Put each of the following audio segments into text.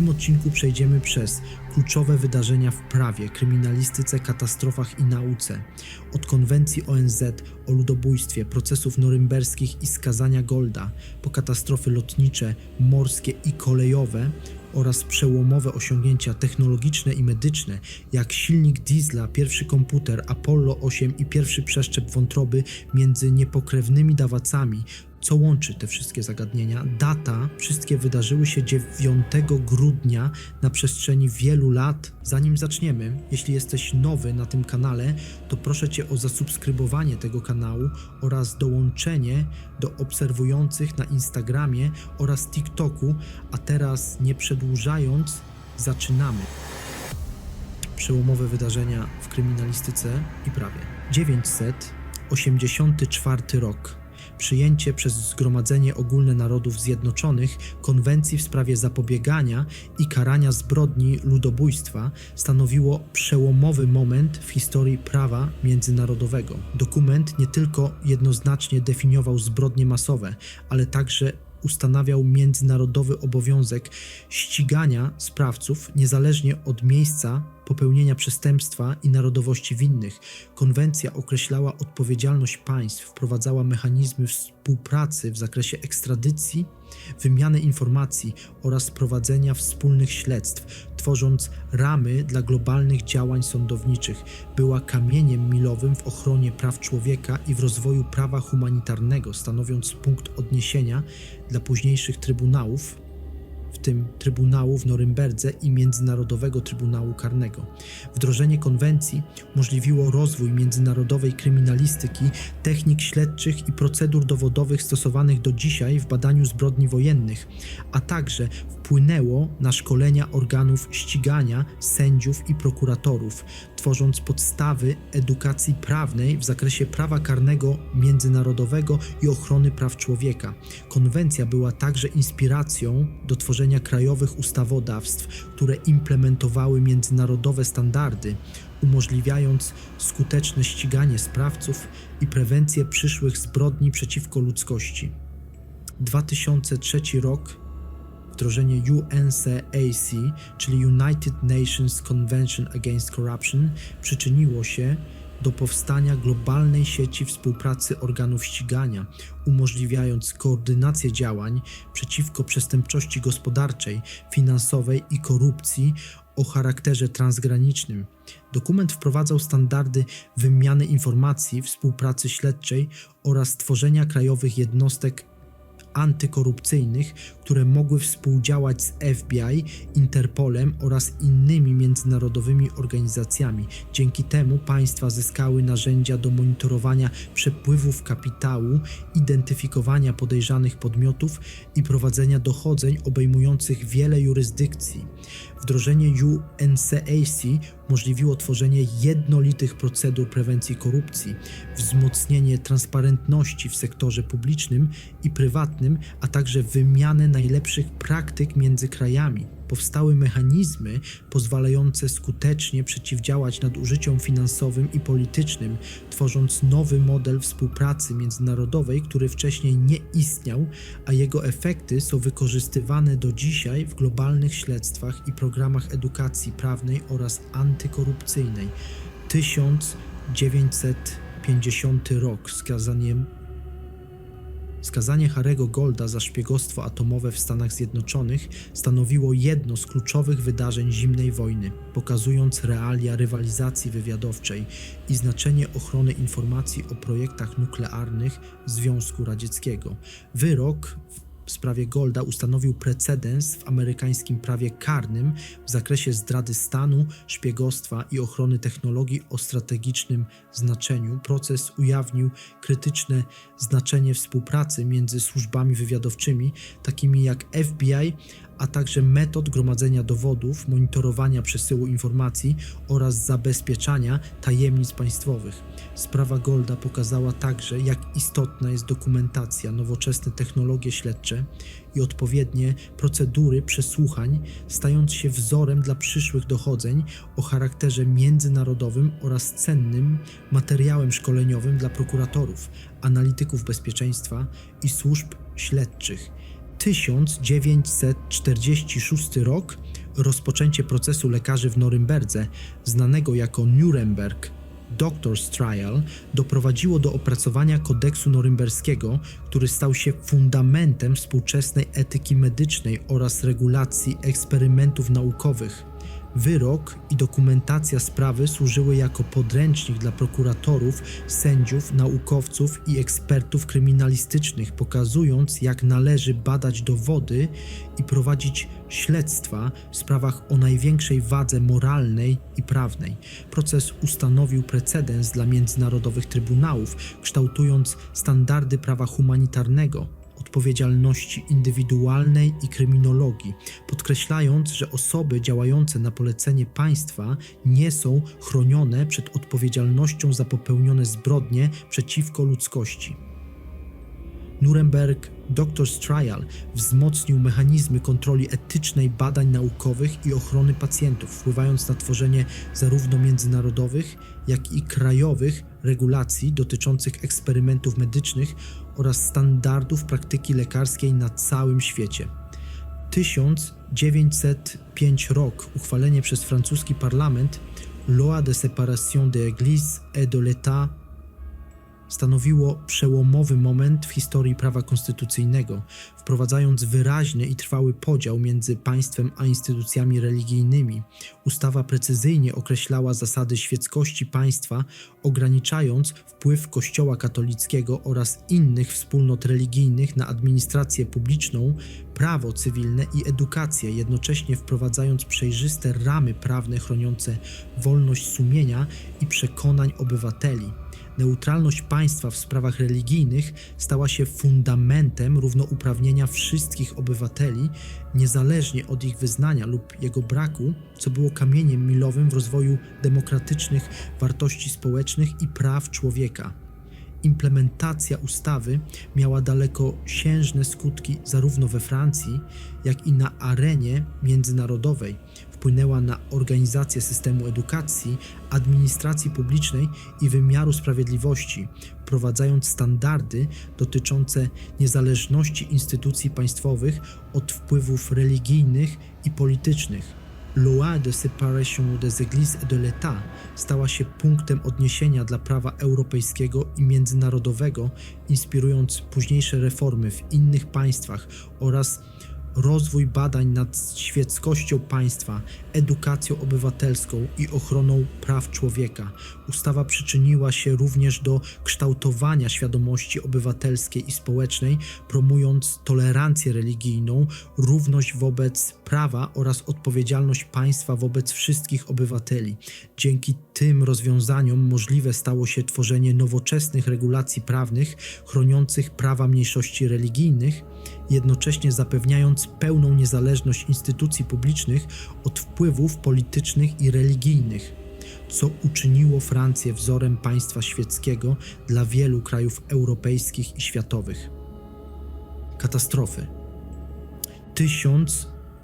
tym odcinku przejdziemy przez kluczowe wydarzenia w prawie, kryminalistyce, katastrofach i nauce. Od konwencji ONZ o ludobójstwie, procesów norymberskich i skazania Golda, po katastrofy lotnicze, morskie i kolejowe oraz przełomowe osiągnięcia technologiczne i medyczne, jak silnik diesla, pierwszy komputer, Apollo 8 i pierwszy przeszczep wątroby między niepokrewnymi dawacami, co łączy te wszystkie zagadnienia? Data, wszystkie wydarzyły się 9 grudnia na przestrzeni wielu lat. Zanim zaczniemy, jeśli jesteś nowy na tym kanale, to proszę Cię o zasubskrybowanie tego kanału oraz dołączenie do obserwujących na Instagramie oraz TikToku. A teraz, nie przedłużając, zaczynamy. Przełomowe wydarzenia w kryminalistyce i prawie. 984 rok przyjęcie przez Zgromadzenie Ogólne Narodów Zjednoczonych konwencji w sprawie zapobiegania i karania zbrodni ludobójstwa stanowiło przełomowy moment w historii prawa międzynarodowego. Dokument nie tylko jednoznacznie definiował zbrodnie masowe, ale także ustanawiał międzynarodowy obowiązek ścigania sprawców niezależnie od miejsca popełnienia przestępstwa i narodowości winnych. Konwencja określała odpowiedzialność państw, wprowadzała mechanizmy współpracy w zakresie ekstradycji, wymiany informacji oraz prowadzenia wspólnych śledztw, tworząc ramy dla globalnych działań sądowniczych. Była kamieniem milowym w ochronie praw człowieka i w rozwoju prawa humanitarnego, stanowiąc punkt odniesienia dla późniejszych trybunałów w tym Trybunału w Norymberdze i Międzynarodowego Trybunału Karnego. Wdrożenie konwencji umożliwiło rozwój międzynarodowej kryminalistyki, technik śledczych i procedur dowodowych stosowanych do dzisiaj w badaniu zbrodni wojennych, a także wpłynęło na szkolenia organów ścigania, sędziów i prokuratorów, tworząc podstawy edukacji prawnej w zakresie prawa karnego międzynarodowego i ochrony praw człowieka. Konwencja była także inspiracją do tworzenia krajowych ustawodawstw, które implementowały międzynarodowe standardy, umożliwiając skuteczne ściganie sprawców i prewencję przyszłych zbrodni przeciwko ludzkości. 2003 rok wdrożenie UNCAC, czyli United Nations Convention Against Corruption, przyczyniło się do powstania globalnej sieci współpracy organów ścigania, umożliwiając koordynację działań przeciwko przestępczości gospodarczej, finansowej i korupcji o charakterze transgranicznym. Dokument wprowadzał standardy wymiany informacji, współpracy śledczej oraz tworzenia krajowych jednostek antykorupcyjnych, które mogły współdziałać z FBI, Interpolem oraz innymi międzynarodowymi organizacjami. Dzięki temu państwa zyskały narzędzia do monitorowania przepływów kapitału, identyfikowania podejrzanych podmiotów i prowadzenia dochodzeń obejmujących wiele jurysdykcji. Wdrożenie UNCAC umożliwiło tworzenie jednolitych procedur prewencji korupcji, wzmocnienie transparentności w sektorze publicznym i prywatnym, a także wymianę najlepszych praktyk między krajami. Powstały mechanizmy pozwalające skutecznie przeciwdziałać nadużyciom finansowym i politycznym, tworząc nowy model współpracy międzynarodowej, który wcześniej nie istniał, a jego efekty są wykorzystywane do dzisiaj w globalnych śledztwach i programach edukacji prawnej oraz antykorupcyjnej. 1950 rok skazaniem Skazanie Harego Golda za szpiegostwo atomowe w Stanach Zjednoczonych stanowiło jedno z kluczowych wydarzeń zimnej wojny, pokazując realia rywalizacji wywiadowczej i znaczenie ochrony informacji o projektach nuklearnych Związku Radzieckiego. Wyrok w sprawie Golda ustanowił precedens w amerykańskim prawie karnym w zakresie zdrady stanu, szpiegostwa i ochrony technologii o strategicznym znaczeniu. Proces ujawnił krytyczne znaczenie współpracy między służbami wywiadowczymi, takimi jak FBI, a także metod gromadzenia dowodów, monitorowania przesyłu informacji oraz zabezpieczania tajemnic państwowych. Sprawa Golda pokazała także, jak istotna jest dokumentacja, nowoczesne technologie śledcze i odpowiednie procedury przesłuchań, stając się wzorem dla przyszłych dochodzeń o charakterze międzynarodowym oraz cennym materiałem szkoleniowym dla prokuratorów, analityków bezpieczeństwa i służb śledczych. 1946 rok rozpoczęcie procesu lekarzy w Norymberdze, znanego jako Nuremberg Doctor's Trial, doprowadziło do opracowania kodeksu norymberskiego, który stał się fundamentem współczesnej etyki medycznej oraz regulacji eksperymentów naukowych. Wyrok i dokumentacja sprawy służyły jako podręcznik dla prokuratorów, sędziów, naukowców i ekspertów kryminalistycznych, pokazując, jak należy badać dowody i prowadzić śledztwa w sprawach o największej wadze moralnej i prawnej. Proces ustanowił precedens dla międzynarodowych trybunałów, kształtując standardy prawa humanitarnego odpowiedzialności indywidualnej i kryminologii, podkreślając, że osoby działające na polecenie państwa nie są chronione przed odpowiedzialnością za popełnione zbrodnie przeciwko ludzkości. Nuremberg Doctor's Trial wzmocnił mechanizmy kontroli etycznej badań naukowych i ochrony pacjentów, wpływając na tworzenie zarówno międzynarodowych, jak i krajowych regulacji dotyczących eksperymentów medycznych oraz standardów praktyki lekarskiej na całym świecie. 1905 rok uchwalenie przez francuski parlament Loi de séparation de l'Église et de l'État stanowiło przełomowy moment w historii prawa konstytucyjnego, wprowadzając wyraźny i trwały podział między państwem a instytucjami religijnymi. Ustawa precyzyjnie określała zasady świeckości państwa, ograniczając wpływ Kościoła katolickiego oraz innych wspólnot religijnych na administrację publiczną, prawo cywilne i edukację, jednocześnie wprowadzając przejrzyste ramy prawne chroniące wolność sumienia i przekonań obywateli neutralność państwa w sprawach religijnych stała się fundamentem równouprawnienia wszystkich obywateli, niezależnie od ich wyznania lub jego braku, co było kamieniem milowym w rozwoju demokratycznych wartości społecznych i praw człowieka. Implementacja ustawy miała dalekosiężne skutki zarówno we Francji, jak i na arenie międzynarodowej. Wpłynęła na organizację systemu edukacji, administracji publicznej i wymiaru sprawiedliwości, wprowadzając standardy dotyczące niezależności instytucji państwowych od wpływów religijnych i politycznych. Loi de séparation des églises et de l'État stała się punktem odniesienia dla prawa europejskiego i międzynarodowego, inspirując późniejsze reformy w innych państwach oraz rozwój badań nad świeckością państwa, edukacją obywatelską i ochroną praw człowieka. Ustawa przyczyniła się również do kształtowania świadomości obywatelskiej i społecznej, promując tolerancję religijną, równość wobec prawa oraz odpowiedzialność państwa wobec wszystkich obywateli. Dzięki tym rozwiązaniom możliwe stało się tworzenie nowoczesnych regulacji prawnych chroniących prawa mniejszości religijnych, jednocześnie zapewniając pełną niezależność instytucji publicznych od wpływów politycznych i religijnych, co uczyniło Francję wzorem państwa świeckiego dla wielu krajów europejskich i światowych. Katastrofy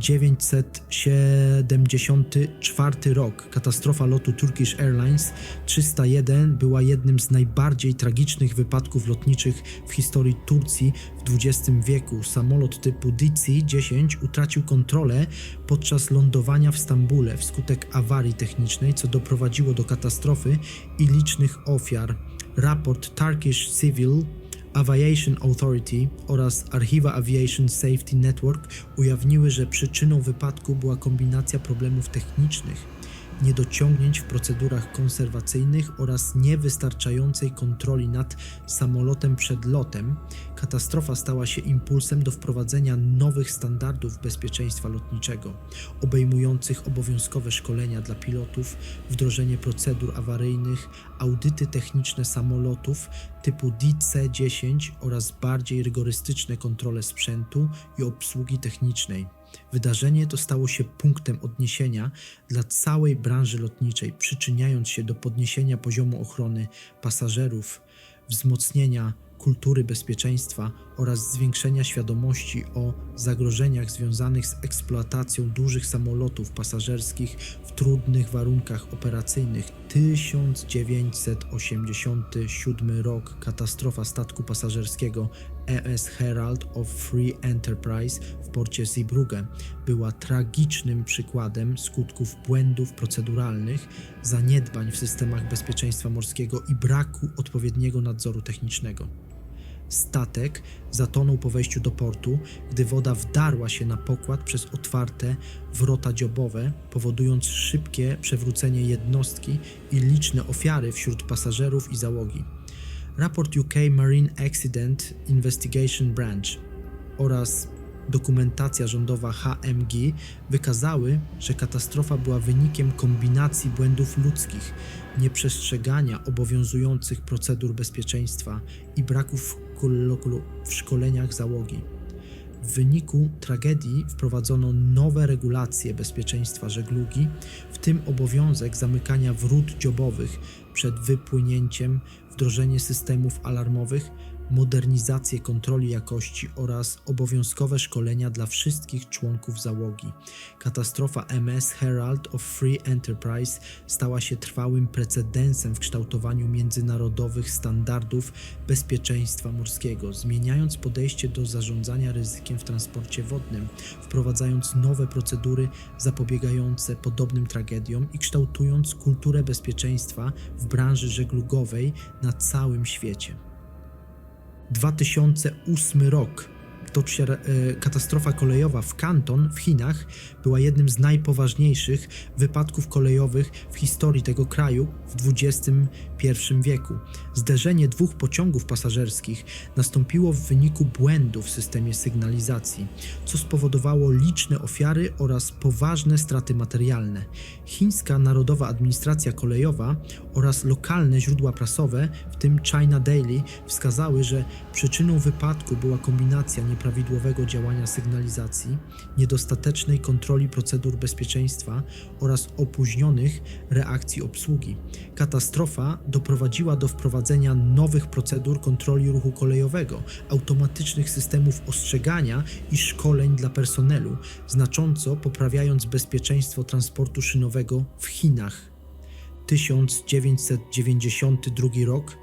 1974 rok. Katastrofa lotu Turkish Airlines 301 była jednym z najbardziej tragicznych wypadków lotniczych w historii Turcji w XX wieku. Samolot typu DC-10 utracił kontrolę podczas lądowania w Stambule wskutek awarii technicznej, co doprowadziło do katastrofy i licznych ofiar. Raport Turkish Civil Aviation Authority oraz Archiva Aviation Safety Network ujawniły, że przyczyną wypadku była kombinacja problemów technicznych, niedociągnięć w procedurach konserwacyjnych oraz niewystarczającej kontroli nad samolotem przed lotem. Katastrofa stała się impulsem do wprowadzenia nowych standardów bezpieczeństwa lotniczego, obejmujących obowiązkowe szkolenia dla pilotów, wdrożenie procedur awaryjnych, audyty techniczne samolotów typu DC-10 oraz bardziej rygorystyczne kontrole sprzętu i obsługi technicznej. Wydarzenie to stało się punktem odniesienia dla całej branży lotniczej, przyczyniając się do podniesienia poziomu ochrony pasażerów, wzmocnienia kultury bezpieczeństwa oraz zwiększenia świadomości o zagrożeniach związanych z eksploatacją dużych samolotów pasażerskich w trudnych warunkach operacyjnych. 1987 rok katastrofa statku pasażerskiego ES Herald of Free Enterprise w porcie Zeebrugge była tragicznym przykładem skutków błędów proceduralnych, zaniedbań w systemach bezpieczeństwa morskiego i braku odpowiedniego nadzoru technicznego. Statek zatonął po wejściu do portu, gdy woda wdarła się na pokład przez otwarte wrota dziobowe, powodując szybkie przewrócenie jednostki i liczne ofiary wśród pasażerów i załogi. Raport UK Marine Accident Investigation Branch oraz dokumentacja rządowa HMG wykazały, że katastrofa była wynikiem kombinacji błędów ludzkich, nieprzestrzegania obowiązujących procedur bezpieczeństwa i braków w szkoleniach załogi. W wyniku tragedii wprowadzono nowe regulacje bezpieczeństwa żeglugi, w tym obowiązek zamykania wrót dziobowych przed wypłynięciem, wdrożenie systemów alarmowych, modernizację kontroli jakości oraz obowiązkowe szkolenia dla wszystkich członków załogi. Katastrofa MS Herald of Free Enterprise stała się trwałym precedensem w kształtowaniu międzynarodowych standardów bezpieczeństwa morskiego, zmieniając podejście do zarządzania ryzykiem w transporcie wodnym, wprowadzając nowe procedury zapobiegające podobnym tragediom i kształtując kulturę bezpieczeństwa w branży żeglugowej na całym świecie. 2008 rok. Toczy się e, katastrofa kolejowa w Kanton w Chinach była jednym z najpoważniejszych wypadków kolejowych w historii tego kraju w XXI wieku. Zderzenie dwóch pociągów pasażerskich nastąpiło w wyniku błędu w systemie sygnalizacji, co spowodowało liczne ofiary oraz poważne straty materialne. Chińska Narodowa Administracja Kolejowa oraz lokalne źródła prasowe, w tym China Daily, wskazały, że przyczyną wypadku była kombinacja nieprawidłowego działania sygnalizacji, niedostatecznej kontroli procedur bezpieczeństwa oraz opóźnionych reakcji obsługi. Katastrofa doprowadziła do wprowadzenia nowych procedur kontroli ruchu kolejowego, automatycznych systemów ostrzegania i szkoleń dla personelu, znacząco poprawiając bezpieczeństwo transportu szynowego w Chinach. 1992 rok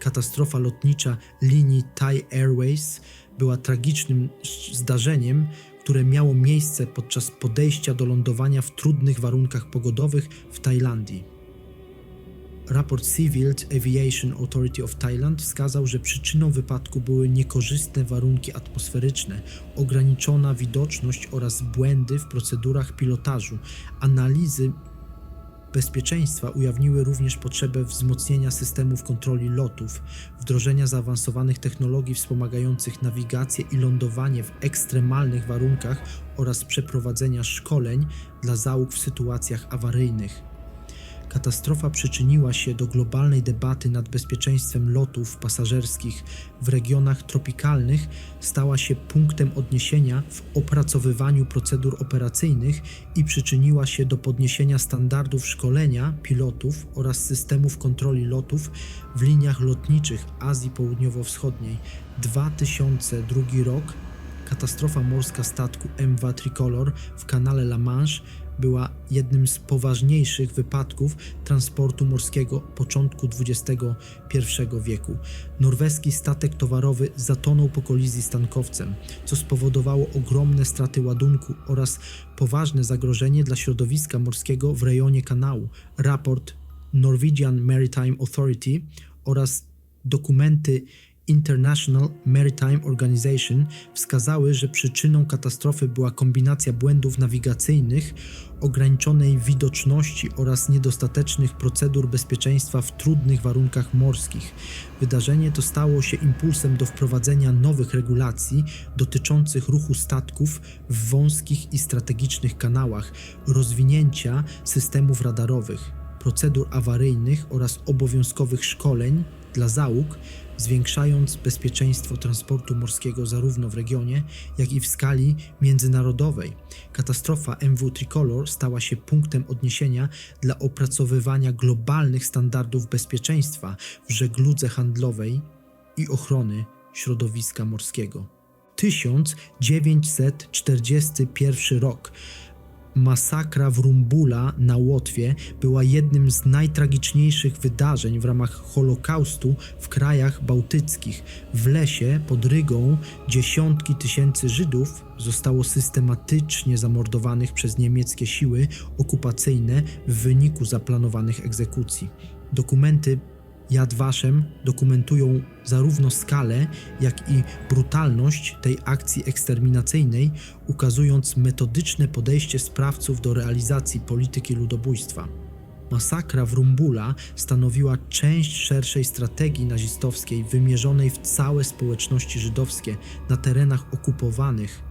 katastrofa lotnicza linii Thai Airways była tragicznym zdarzeniem, które miało miejsce podczas podejścia do lądowania w trudnych warunkach pogodowych w Tajlandii. Raport Civil Aviation Authority of Thailand wskazał, że przyczyną wypadku były niekorzystne warunki atmosferyczne, ograniczona widoczność oraz błędy w procedurach pilotażu. Analizy bezpieczeństwa ujawniły również potrzebę wzmocnienia systemów kontroli lotów, wdrożenia zaawansowanych technologii wspomagających nawigację i lądowanie w ekstremalnych warunkach oraz przeprowadzenia szkoleń dla załóg w sytuacjach awaryjnych. Katastrofa przyczyniła się do globalnej debaty nad bezpieczeństwem lotów pasażerskich w regionach tropikalnych, stała się punktem odniesienia w opracowywaniu procedur operacyjnych i przyczyniła się do podniesienia standardów szkolenia pilotów oraz systemów kontroli lotów w liniach lotniczych Azji Południowo-Wschodniej. 2002 rok katastrofa morska statku MV Tricolor w kanale La Manche była jednym z poważniejszych wypadków transportu morskiego początku XXI wieku. Norweski statek towarowy zatonął po kolizji z tankowcem, co spowodowało ogromne straty ładunku oraz poważne zagrożenie dla środowiska morskiego w rejonie kanału. Raport Norwegian Maritime Authority oraz dokumenty International Maritime Organization wskazały, że przyczyną katastrofy była kombinacja błędów nawigacyjnych, ograniczonej widoczności oraz niedostatecznych procedur bezpieczeństwa w trudnych warunkach morskich. Wydarzenie to stało się impulsem do wprowadzenia nowych regulacji dotyczących ruchu statków w wąskich i strategicznych kanałach, rozwinięcia systemów radarowych, procedur awaryjnych oraz obowiązkowych szkoleń dla załóg, zwiększając bezpieczeństwo transportu morskiego zarówno w regionie, jak i w skali międzynarodowej. Katastrofa MW Tricolor stała się punktem odniesienia dla opracowywania globalnych standardów bezpieczeństwa w żegludze handlowej i ochrony środowiska morskiego. 1941 rok Masakra w Rumbula na Łotwie była jednym z najtragiczniejszych wydarzeń w ramach Holokaustu w krajach bałtyckich. W lesie pod Rygą dziesiątki tysięcy Żydów zostało systematycznie zamordowanych przez niemieckie siły okupacyjne w wyniku zaplanowanych egzekucji. Dokumenty Yad Vashem dokumentują zarówno skalę, jak i brutalność tej akcji eksterminacyjnej, ukazując metodyczne podejście sprawców do realizacji polityki ludobójstwa. Masakra w Rumbula stanowiła część szerszej strategii nazistowskiej wymierzonej w całe społeczności żydowskie na terenach okupowanych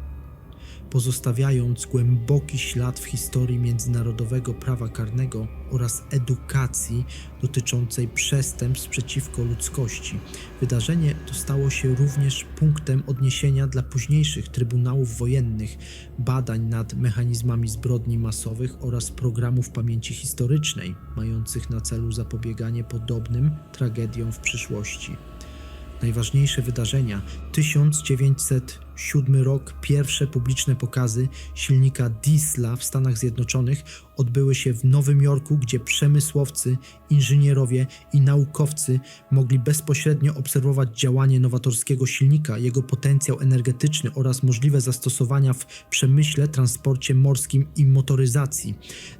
pozostawiając głęboki ślad w historii międzynarodowego prawa karnego oraz edukacji dotyczącej przestępstw przeciwko ludzkości. Wydarzenie to stało się również punktem odniesienia dla późniejszych trybunałów wojennych, badań nad mechanizmami zbrodni masowych oraz programów pamięci historycznej, mających na celu zapobieganie podobnym tragediom w przyszłości. Najważniejsze wydarzenia 1907 rok pierwsze publiczne pokazy silnika Diesla w Stanach Zjednoczonych odbyły się w Nowym Jorku, gdzie przemysłowcy, inżynierowie i naukowcy mogli bezpośrednio obserwować działanie nowatorskiego silnika, jego potencjał energetyczny oraz możliwe zastosowania w przemyśle, transporcie morskim i motoryzacji.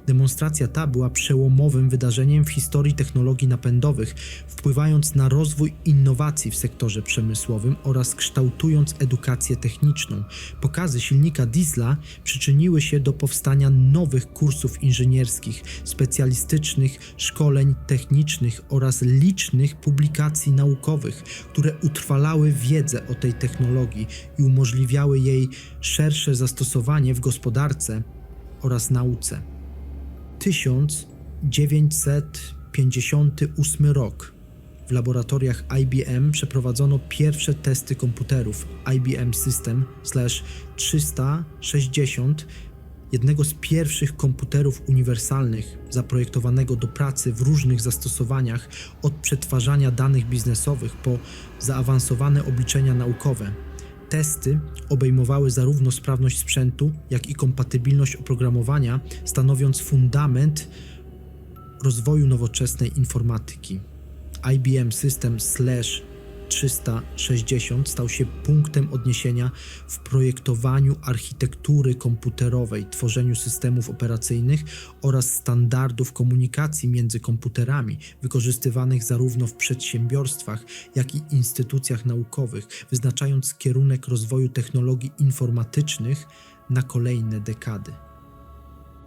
Demonstracja ta była przełomowym wydarzeniem w historii technologii napędowych, wpływając na rozwój innowacji w sektorze przemysłowym oraz kształtując edukację techniczną. Pokazy silnika diesla przyczyniły się do powstania nowych kursów inżynierskich, specjalistycznych szkoleń technicznych oraz licznych publikacji naukowych, które utrwalały wiedzę o tej technologii i umożliwiały jej szersze zastosowanie w gospodarce oraz nauce. 1958 rok. W laboratoriach IBM przeprowadzono pierwsze testy komputerów IBM System 360, jednego z pierwszych komputerów uniwersalnych zaprojektowanego do pracy w różnych zastosowaniach, od przetwarzania danych biznesowych po zaawansowane obliczenia naukowe. Testy obejmowały zarówno sprawność sprzętu, jak i kompatybilność oprogramowania, stanowiąc fundament rozwoju nowoczesnej informatyki. IBM System Slash 360 stał się punktem odniesienia w projektowaniu architektury komputerowej, tworzeniu systemów operacyjnych oraz standardów komunikacji między komputerami, wykorzystywanych zarówno w przedsiębiorstwach, jak i instytucjach naukowych, wyznaczając kierunek rozwoju technologii informatycznych na kolejne dekady.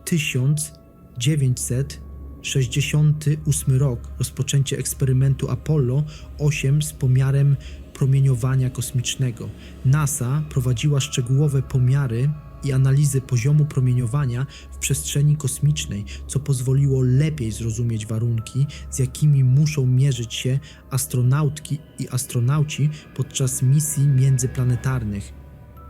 1900 68 rok rozpoczęcie eksperymentu Apollo 8 z pomiarem promieniowania kosmicznego. NASA prowadziła szczegółowe pomiary i analizy poziomu promieniowania w przestrzeni kosmicznej, co pozwoliło lepiej zrozumieć warunki, z jakimi muszą mierzyć się astronautki i astronauci podczas misji międzyplanetarnych.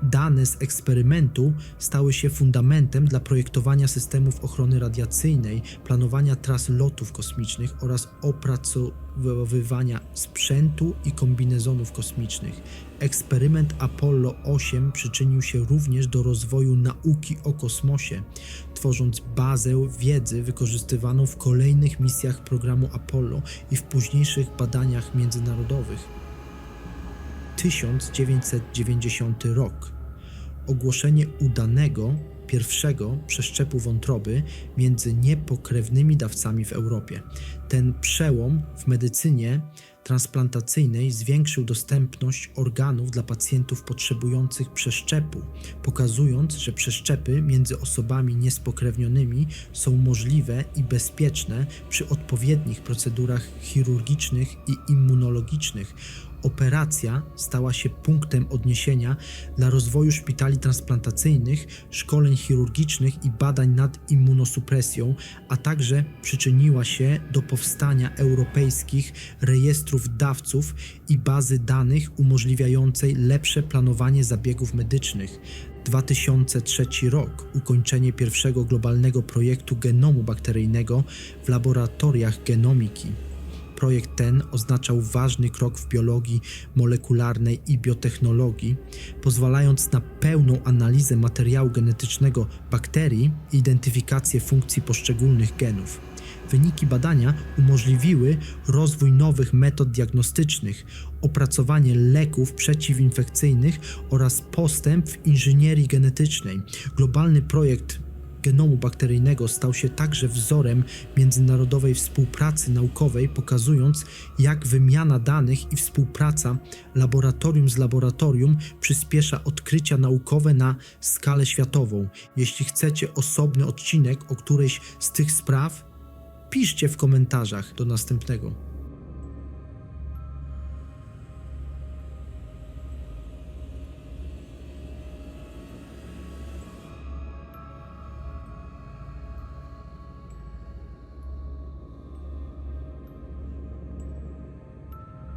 Dane z eksperymentu stały się fundamentem dla projektowania systemów ochrony radiacyjnej, planowania tras lotów kosmicznych oraz opracowywania sprzętu i kombinezonów kosmicznych. Eksperyment Apollo 8 przyczynił się również do rozwoju nauki o kosmosie, tworząc bazę wiedzy wykorzystywaną w kolejnych misjach programu Apollo i w późniejszych badaniach międzynarodowych. 1990 rok. Ogłoszenie udanego pierwszego przeszczepu wątroby między niepokrewnymi dawcami w Europie. Ten przełom w medycynie transplantacyjnej zwiększył dostępność organów dla pacjentów potrzebujących przeszczepu, pokazując, że przeszczepy między osobami niespokrewnionymi są możliwe i bezpieczne przy odpowiednich procedurach chirurgicznych i immunologicznych operacja stała się punktem odniesienia dla rozwoju szpitali transplantacyjnych, szkoleń chirurgicznych i badań nad immunosupresją, a także przyczyniła się do powstania europejskich rejestrów dawców i bazy danych umożliwiającej lepsze planowanie zabiegów medycznych. 2003 rok ukończenie pierwszego globalnego projektu genomu bakteryjnego w laboratoriach genomiki Projekt ten oznaczał ważny krok w biologii molekularnej i biotechnologii, pozwalając na pełną analizę materiału genetycznego bakterii i identyfikację funkcji poszczególnych genów. Wyniki badania umożliwiły rozwój nowych metod diagnostycznych, opracowanie leków przeciwinfekcyjnych oraz postęp w inżynierii genetycznej. Globalny projekt genomu bakteryjnego stał się także wzorem międzynarodowej współpracy naukowej, pokazując, jak wymiana danych i współpraca laboratorium z laboratorium przyspiesza odkrycia naukowe na skalę światową. Jeśli chcecie osobny odcinek o którejś z tych spraw, piszcie w komentarzach. Do następnego.